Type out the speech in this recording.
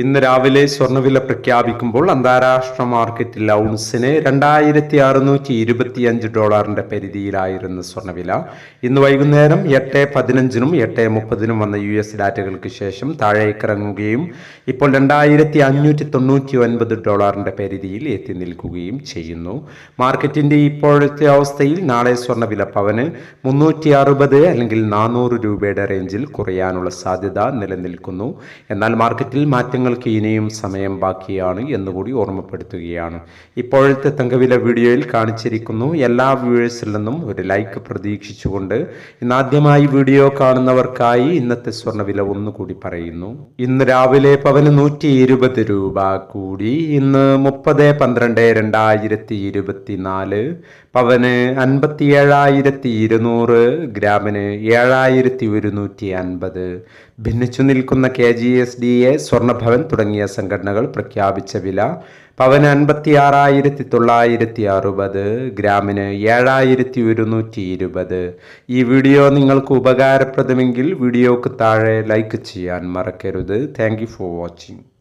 ഇന്ന് രാവിലെ സ്വർണവില പ്രഖ്യാപിക്കുമ്പോൾ അന്താരാഷ്ട്ര മാർക്കറ്റിൽ ഔൺസിന് രണ്ടായിരത്തി അറുന്നൂറ്റി ഇരുപത്തിയഞ്ച് ഡോളറിന്റെ പരിധിയിലായിരുന്നു സ്വർണവില ഇന്ന് വൈകുന്നേരം എട്ട് പതിനഞ്ചിനും എട്ട് മുപ്പതിനും വന്ന യു എസ് ഡാറ്റകൾക്ക് ശേഷം താഴേക്കിറങ്ങുകയും ഇപ്പോൾ രണ്ടായിരത്തി അഞ്ഞൂറ്റി തൊണ്ണൂറ്റി ഒൻപത് ഡോളറിന്റെ പരിധിയിൽ എത്തി നിൽക്കുകയും ചെയ്യുന്നു. മാർക്കറ്റിന്റെ ഇപ്പോഴത്തെ അവസ്ഥയിൽ നാളെ സ്വർണവില പവന് മുന്നൂറ്റി അറുപത് അല്ലെങ്കിൽ നാനൂറ് രൂപയുടെ റേഞ്ചിൽ കുറയാനുള്ള സാധ്യത നിലനിൽക്കുന്നു. എന്നാൽ മാർക്കറ്റിൽ മാറ്റങ്ങൾക്ക് ഇനിയും സമയം ബാക്കിയാണ് എന്നുകൂടി ഓർമ്മപ്പെടുത്തുകയാണ്. ഇപ്പോഴത്തെ തങ്കവില വീഡിയോയിൽ കാണിച്ചിരിക്കുന്നു. എല്ലാ വ്യൂവേഴ്സിൽ നിന്നും ഒരു ലൈക്ക് പ്രതീക്ഷിച്ചുകൊണ്ട് ഇന്ന് ആദ്യമായി വീഡിയോ കാണുന്നവർക്കായി ഇന്നത്തെ സ്വർണവില ഒന്നുകൂടി പറയുന്നു. ഇന്ന് രാവിലെ പവന് നൂറ്റി ഇരുപത് രൂപ കൂടി. ഇന്ന് മുപ്പത് പന്ത്രണ്ട് രണ്ടായിരത്തി ഇരുപത്തിനാല്. പവന് അൻപത്തി ഏഴായിരത്തി ഇരുന്നൂറ് ഗ്രാമിന് ഏഴായിരത്തി ഒരുന്നൂറ്റി അൻപത് ഭിന്നിച്ചു നിൽക്കുന്ന K G S D A സ്വർണഭവൻ തുടങ്ങിയ സംഘടനകൾ പ്രഖ്യാപിച്ച വില പവന് അൻപത്തി ആറായിരത്തി തൊള്ളായിരത്തി അറുപത് ഗ്രാമിന് ഏഴായിരത്തി ഒരുന്നൂറ്റി ഇരുപത് ഈ വീഡിയോ നിങ്ങൾക്ക് ഉപകാരപ്രദമെങ്കിൽ വീഡിയോക്ക് താഴെ ലൈക്ക് ചെയ്യാൻ മറക്കരുത്. Thank for watching